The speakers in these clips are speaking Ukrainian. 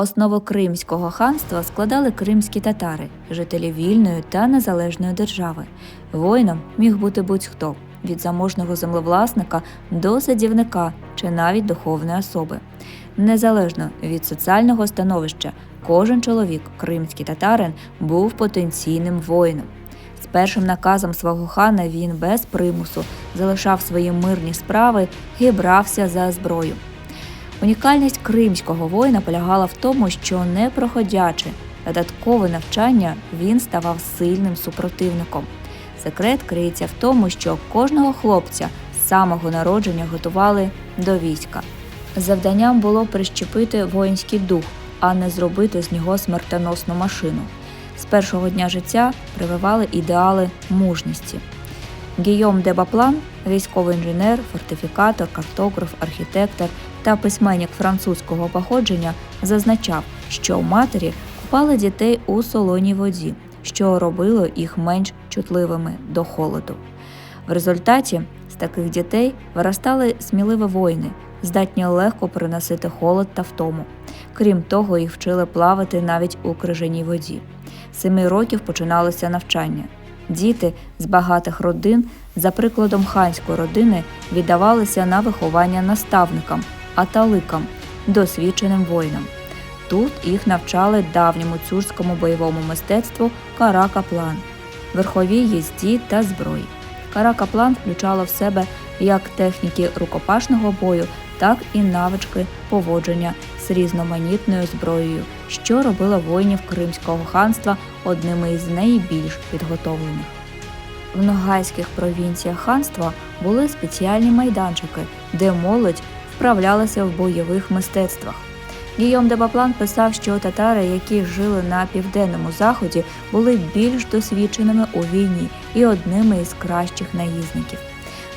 Основу Кримського ханства складали кримські татари, жителі вільної та незалежної держави. Воїном міг бути будь-хто від заможного землевласника до садівника чи навіть духовної особи. Незалежно від соціального становища, кожен чоловік, кримський татарин, був потенційним воїном. З першим наказом свого хана він без примусу залишав свої мирні справи і брався за зброю. Унікальність кримського воїна полягала в тому, що не проходячи додаткове навчання, він ставав сильним супротивником. Секрет криється в тому, що кожного хлопця з самого народження готували до війська. Завданням було прищепити воїнський дух, а не зробити з нього смертоносну машину. З першого дня життя прививали ідеали мужності. Гійом де Баплан, військовий інженер, фортифікатор, картограф, архітектор та письменник французького походження, зазначав, що матері купали дітей у солоній воді, що робило їх менш чутливими до холоду. В результаті з таких дітей виростали сміливі воїни, здатні легко переносити холод та втому. Крім того, їх вчили плавати навіть у крижаній воді. Семи років починалося навчання. Діти з багатих родин, за прикладом ханської родини, віддавалися на виховання наставникам, аталикам, досвідченим воїнам. Тут їх навчали давньому цюрському бойовому мистецтву каракаплан, верховій їзді та зброї. Каракаплан включало в себе як техніки рукопашного бою, так і навички поводження з різноманітною зброєю, що робило воїнів Кримського ханства одними із найбільш підготовлених. В ногайських провінціях ханства були спеціальні майданчики, де молодь вправлялася в бойових мистецтвах. Гійом де Баплан писав, що татари, які жили на південному заході, були більш досвідченими у війні і одними із кращих наїзників.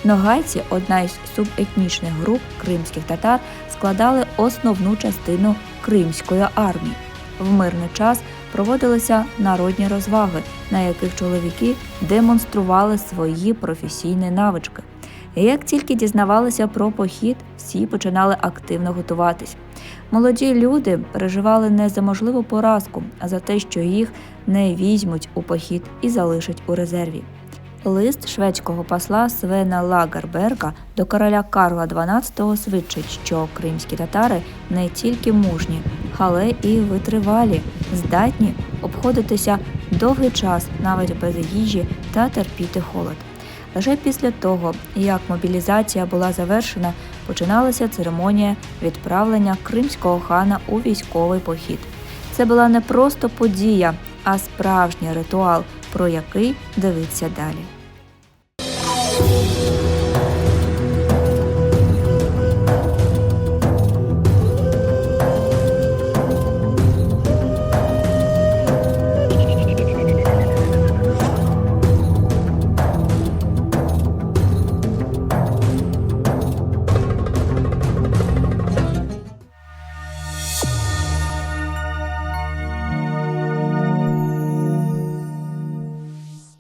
Ногайці, одна із субетнічних груп кримських татар, складали основну частину кримської армії. В мирний час проводилися народні розваги, на яких чоловіки демонстрували свої професійні навички. Як тільки дізнавалися про похід, всі починали активно готуватись. Молоді люди переживали не за можливу поразку, а за те, що їх не візьмуть у похід і залишать у резерві. Лист шведського посла Свена Лагерберга до короля Карла XII свідчить, що кримські татари не тільки мужні, але і витривалі, здатні обходитися довгий час навіть без їжі та терпіти холод. Лише після того, як мобілізація була завершена, починалася церемонія відправлення кримського хана у військовий похід. Це була не просто подія, а справжній ритуал, про який дивиться далі.